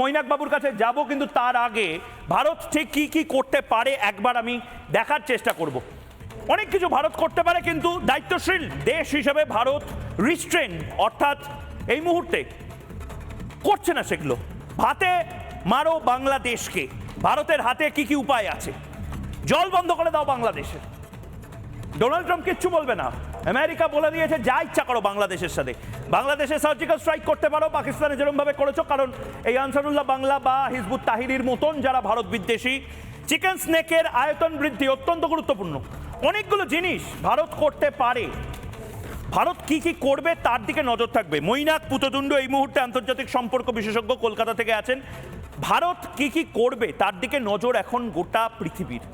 মৈনাক বাবুর কাছে যাব, কিন্তু তার আগে ভারত ঠিক কি কি করতে পারে একবার আমি দেখার চেষ্টা করব। অনেক কিছু ভারত করতে পারে, কিন্তু দায়িত্বশীল দেশ হিসেবে ভারত রিস্ট্রেন অর্থাৎ এই মুহূর্তে করছে না সেগুলো। ভাতে মারো বাংলাদেশকে। ভারতের হাতে কি কি উপায় আছে? জল বন্ধ করে দাও বাংলাদেশের। ডোনাল্ড ট্রাম্প কিচ্ছু বলবে না। আমেরিকা বলে দিয়েছে, যা ইচ্ছা করো বাংলাদেশের সাথে। বাংলাদেশে সার্জিক্যাল স্ট্রাইক করতে পারো, পাকিস্তানে যেরকমভাবে করেছ, কারণ এই আনসারুল্লাহ বাংলা বা হিজবুত তাহিরির মতন যারা ভারত বিদ্বেষী, চিকেন স্নেকের আয়তন বৃদ্ধি অত্যন্ত গুরুত্বপূর্ণ। অনেকগুলো জিনিস ভারত করতে পারে। ভারত কি কি করবে তার দিকে নজর থাকবে। মৈনাক পুতদুণ্ড এই মুহূর্তে আন্তর্জাতিক সম্পর্ক বিশেষজ্ঞ কলকাতা থেকে আছেন। ভারত কি কি করবে তার দিকে নজর এখন গোটা পৃথিবীর।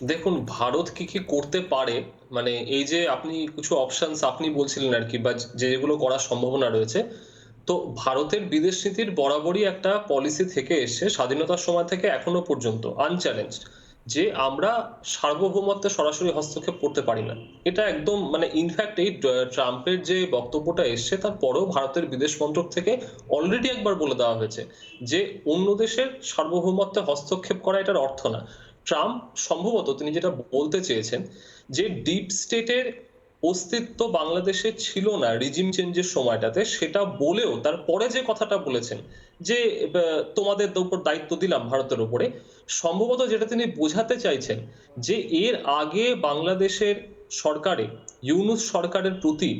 দেখুন, ভারত কি কি করতে পারে মানে এই যে আপনি কিছু অপশনস আপনি বলছিলেন আর কি, বা যেগুলো করার সম্ভাবনা রয়েছে, তো ভারতের বিদেশ নীতির বরাবরই একটা পলিসি থেকে এসছে, স্বাধীনতার সময় থেকে এখনও পর্যন্ত আনচ্যালেঞ্জ যে আমরা সার্বভৌমত্বে সরাসরি হস্তক্ষেপ করতে পারি না। এটা একদম মানে ইনফ্যাক্ট এই ট্রাম্পের যে বক্তব্যটা এসছে তারপরেও ভারতের বিদেশ মন্ত্রক থেকে অলরেডি একবার বলে দেওয়া হয়েছে, যে অন্য দেশের সার্বভৌমত্বে হস্তক্ষেপ করা এটার অর্থ না। ট্রাম্প সম্ভবত তিনি যেটা বলতে চেয়েছেন যে ডিপ স্টেটের অস্তিত্ব বাংলাদেশে ছিল না রিজিম চেঞ্জের সময়টাতে, সেটা বলেও তারপরে যে কথাটা বলেছেন যে তোমাদের উপর দায়িত্ব দিলাম ভারতের উপরে, সম্ভবত যেটা তিনি বোঝাতে চাইছেন যে এর আগে বাংলাদেশের সরকারে, ইউনুস সরকারের প্রতি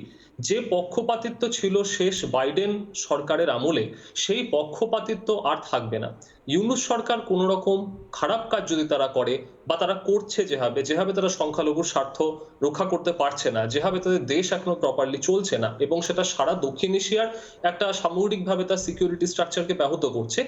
যে পক্ষপাতিত্ব ছিল শেষ বাইডেন সরকারের আমলে, সেই পক্ষপাতিত্ব আর থাকবে না। ইউনুস সরকার কোন রকম খারাপ কাজ যদি তারা করে বা তারা করছে যেভাবে যেভাবে তারা সংখ্যালঘুর স্বার্থ রক্ষা করতে পারছে না, যেভাবে তাদের দেশ এখনও প্রপারলি চলছে না এবং সেটা সারা দক্ষিণ এশিয়ার একটা সামগ্রিকভাবে তার সিকিউরিটি স্ট্রাকচারকে ব্যাহত করছে,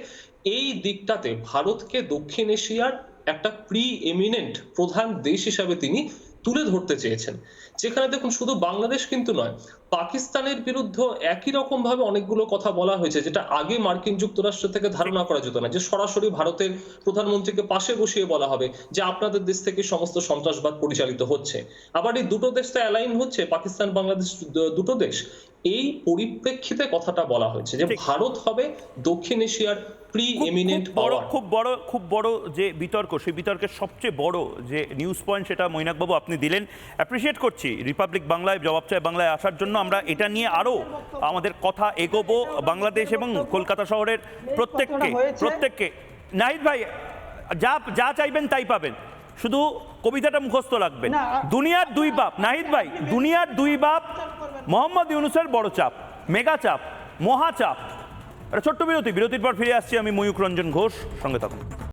এই দিকটাতে ভারতকে দক্ষিণ এশিয়ার একটা প্রি এমিনেন্ট প্রধান দেশ হিসাবে তিনি তুলে ধরতে চেয়েছেন। যেখানে দেখুন শুধু বাংলাদেশ কিন্তু নয় পাকিস্তানের বিরুদ্ধে একই রকম ভাবে অনেকগুলো কথা বলা হয়েছে যেটা আগে মার্কিন যুক্তরাষ্ট্র থেকে ধারণা করা যেত না যে সরাসরি ভারতের প্রধানমন্ত্রীকে পাশে বসিয়ে বলা হবে যে আপনাদের দেশ থেকে সমস্ত সন্ত্রাসবাদ পরিচালিত হচ্ছে। আবার এই দুটো দেশ তো অ্যালাইন হচ্ছে পাকিস্তান বাংলাদেশ দুটো দেশ। এই পরিপ্রেক্ষিতে কথাটা বলা হয়েছে যে ভারত হবে দক্ষিণ এশিয়ার প্রি খুব- এমিনেন্ট খুব বড় খুব বড় খুব বড় যে বিতর্ক সেই বিতর্কের সবচেয়ে বড় যে নিউজ পয়েন্ট সেটা মৈনাকবাবু আপনি দিলেন। অ্যাপ্রিসিয়েট করছি। রিপাবলিক বাংলায় জবাব চায় বাংলায় আসার জন্য আমরা এটা নিয়ে আরও আমাদের কথা এগোবো বাংলাদেশ এবং কলকাতা শহরের প্রত্যেককে প্রত্যেককে। নাহিদ ভাই যা যা চাইবেন তাই পাবেন। শুধু কবিতাটা মুখস্থ না। দুনিয়ার দুই বাপ নাহিদ ভাই দুনিয়ার দুই বাপ মোহাম্মদ ইউনুসের বড় চাপ মেগা চাপ মহাচাপ একটা ছোট্ট বিরতি বিরতির পর ফিরে আসছি আমি ময়ূক রঞ্জন ঘোষ। সঙ্গে থাকুন।